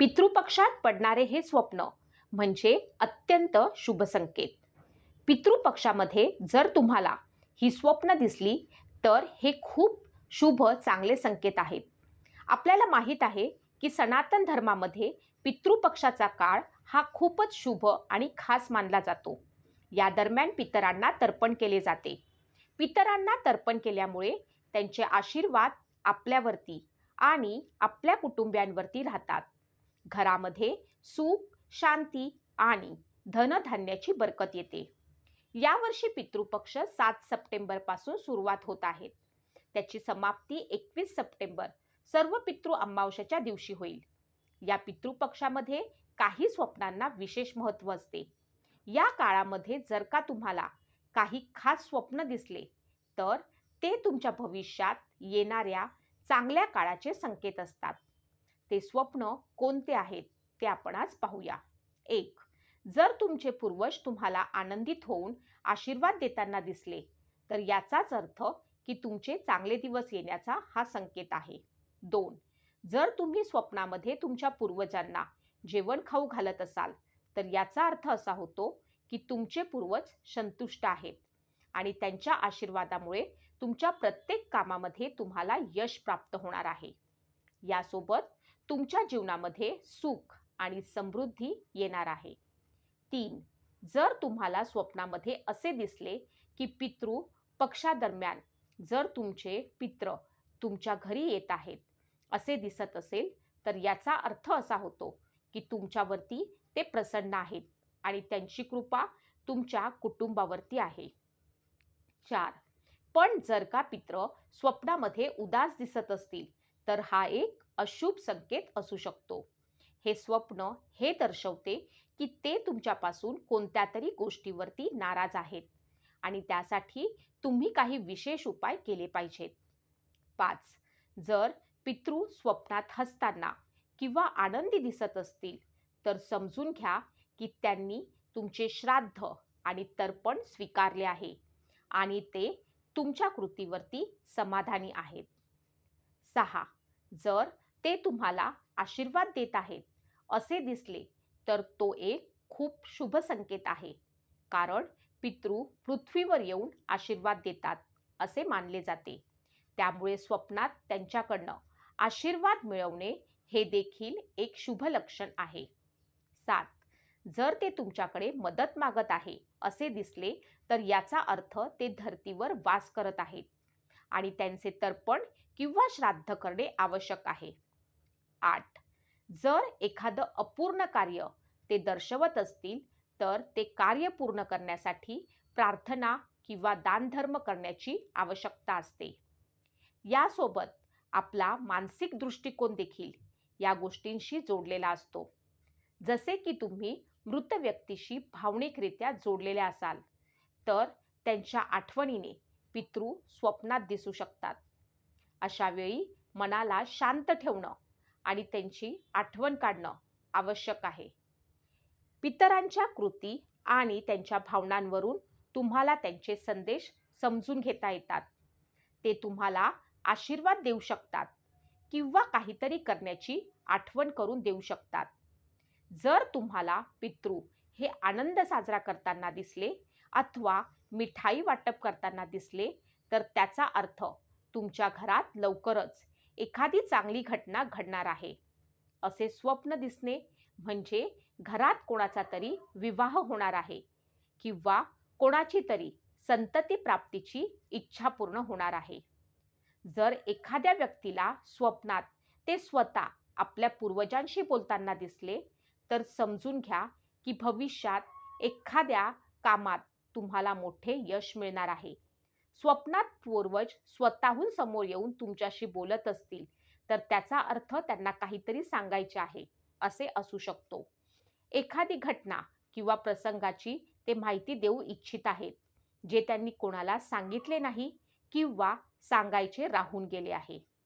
पितृपक्षात पडणारे हे स्वप्न म्हणजे अत्यंत शुभ संकेत. पितृपक्षामध्ये जर तुम्हाला ही स्वप्न दिसली तर हे खूप शुभ चांगले संकेत आहेत. आपल्याला माहीत आहे की सनातन धर्मामध्ये पितृपक्षाचा काळ हा खूपच शुभ आणि खास मानला जातो. या दरम्यान पितरांना तर्पण केले जाते. पितरांना तर्पण केल्यामुळे त्यांचे आशीर्वाद आपल्यावरती आणि आपल्या कुटुंबियांवरती राहतात. घरामध्ये सुख शांती आणि धनधान्याची बरकत येते. यावर्षी पितृपक्ष सात सप्टेंबरपासून सुरुवात होत आहेत त्याची समाप्ती एकवीस सप्टेंबर सर्व पितृ अमावस्याच्या दिवशी होईल. या पितृपक्षामध्ये काही स्वप्नांना विशेष महत्त्व असते. या काळामध्ये जर का तुम्हाला काही खास स्वप्न दिसले तर ते तुमच्या भविष्यात येणाऱ्या चांगल्या काळाचे संकेत असतात. ते स्वप्न कोणते आहेत ते आपण आज पाहूया. एक जर तुमचे पूर्वज तुम्हाला आनंदित होऊन आशीर्वाद देताना दिसले तर याचाच अर्थ की तुमचे चांगले दिवस येण्याचा हा संकेत आहे. दोन जर तुम्ही स्वप्नामध्ये तुमच्या पूर्वजांना जेवण खाऊ घालत असाल तर याचा अर्थ असा होतो की तुमचे पूर्वज संतुष्ट आहेत आणि त्यांच्या आशीर्वादामुळे तुमच्या प्रत्येक कामामध्ये तुम्हाला यश प्राप्त होणार आहे. यासोबत तुमच्या जीवनामध्ये सुख आणि समृद्धी येणार आहे. तीन जर तुम्हाला स्वप्नामध्ये असे दिसले की पितृ पक्षादरम्यान जर तुमचे पित्र तुमच्या घरी येत आहेत असे दिसत असेल तर याचा अर्थ असा होतो की तुमच्यावरती ते प्रसन्न आहेत आणि त्यांची कृपा तुमच्या कुटुंबावरती आहे. चार पण जर का पित्र स्वप्नामध्ये उदास दिसत असतील तर हा एक अशुभ संकेत असू शकतो. हे स्वप्न हे दर्शवते की ते तुमच्यापासून कोणत्या तरी गोष्टीवरती नाराज आहेत आणि त्यासाठी तुम्ही काही विशेष उपाय केले पाहिजेत. पाच जर पितृ स्वप्नात हसताना किंवा आनंदी दिसत असतील तर समजून घ्या की त्यांनी तुमचे श्राद्ध आणि तर्पण स्वीकारले आहे आणि ते तुमच्या कृतीवरती समाधानी आहेत. सहा जर ते तुम्हाला आशीर्वाद देत आहेत. असे दिसले तर तो एक खूप शुभ संकेत आहे. कारण पितृ पृथ्वीवर येऊन आशीर्वाद देतात असे मानले जाते. त्यामुळे स्वप्नात त्यांच्याकडनं आशीर्वाद मिळवणे हे देखील एक शुभ लक्षण आहे. सात. जर ते तुमच्याकडे मदत मागत आहे असे दिसले तर याचा अर्थ ते धर्तीवर वास करत आहेत आणि त्यांचे तर्पण किंवा श्राद्ध करणे आवश्यक आहे. आठ. जर एखादं अपूर्ण कार्य ते दर्शवत असतील तर ते कार्य पूर्ण करण्यासाठी प्रार्थना किंवा दानधर्म करण्याची आवश्यकता असते. यासोबत आपला मानसिक दृष्टिकोन देखील या गोष्टींशी जोडलेला असतो. जसे की तुम्ही मृत व्यक्तीशी भावनिकरित्या जोडलेले असाल तर त्यांच्या आठवणीने पितृ स्वप्नात दिसू शकतात. अशावेळी मनाला शांत ठेवणं आणि त्यांची आठवण काढणं आवश्यक आहे. पितरांच्या कृती आणि त्यांच्या भावनांवरून तुम्हाला त्यांचे संदेश समजून घेता येतात. ते तुम्हाला आशीर्वाद देऊ शकतात किंवा काहीतरी करण्याची आठवण करून देऊ शकतात. जर तुम्हाला पितृ हे आनंद साजरा करताना दिसले अथवा मिठाई वाटप करताना दिसले तर त्याचा अर्थ तुमच्या घरात लवकरच एखादी चांगली घटना घडणार आहे. असे स्वप्न दिसणे म्हणजे घरात कोणाचा तरी विवाह होणार आहे किंवा कोणाची तरी संतती प्राप्तीची इच्छा पूर्ण होणार आहे. जर एखाद्या व्यक्तीला स्वप्नात ते स्वतः आपल्या पूर्वजांशी बोलताना दिसले तर समजून घ्या की भविष्यात एखाद्या कामात तुम्हाला मोठे यश मिळणार आहे. स्वप्नात पूर्वज स्वतःहून समोर येऊन तुमच्याशी बोलत असतील तर त्याचा अर्थ त्यांना काहीतरी सांगायचे आहे असे असू शकतो. एखादी घटना किंवा प्रसंगाची ते माहिती देऊ इच्छित आहेत जे त्यांनी कोणाला सांगितले नाही किंवा सांगायचे राहून गेले आहे.